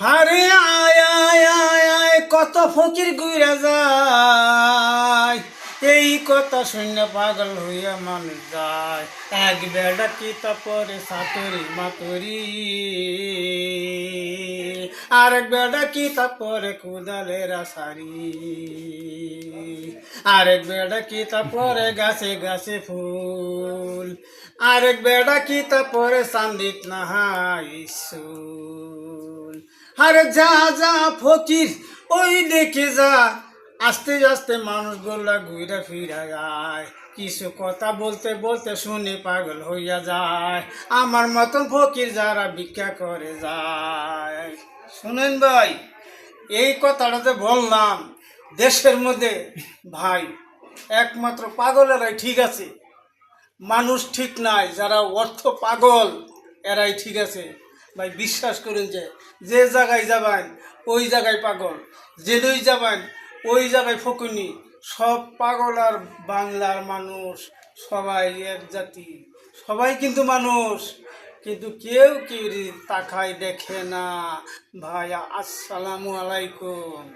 হারে আয় আয় আয় আয়, কত ফকির গুইরা যায়। এই কথা শূন্য পাগল হইয়া মানুষ যায়। এক বেড়া কি পরে সাতরি আর এক বেড়া কি পরে কুদালের আসারি। আরেক বেড়া কি পরে গাছে গাছে ফুল। আরেক বেড়া কি পরে সান্দিত নাহাই সুল আরে যা যা ফকির, ওই দেখে যা। আস্তে আস্তে মানুষগুলা ঘুরে ফিরে যায়। কিছু কথা বলতে বলতে শুনে পাগল হইয়া যায়। আমার মতন ফকির যারা ভিক্ষা করে যায়। শুনেন ভাই, এই কথাটা যে বললাম, দেশের মধ্যে ভাই, একমাত্র পাগলেরাই ঠিক আছে। মানুষ ঠিক নাই, যারা অর্থ পাগল, এরাই ঠিক আছে। ভাই, বিশ্বাস করেন যে যে জায়গায় যাবেন, ওই জায়গায় পাগল। যেদিই যাবেন, ওই জায়গায় ফকুনি সব পাগল আর বাংলার মানুষ, সবাই এক জাতি। সবাই কিন্তু মানুষ। কিন্তু কেউ কেউ তাকায় দেখে না। ভাই আসসালামু আলাইকুম।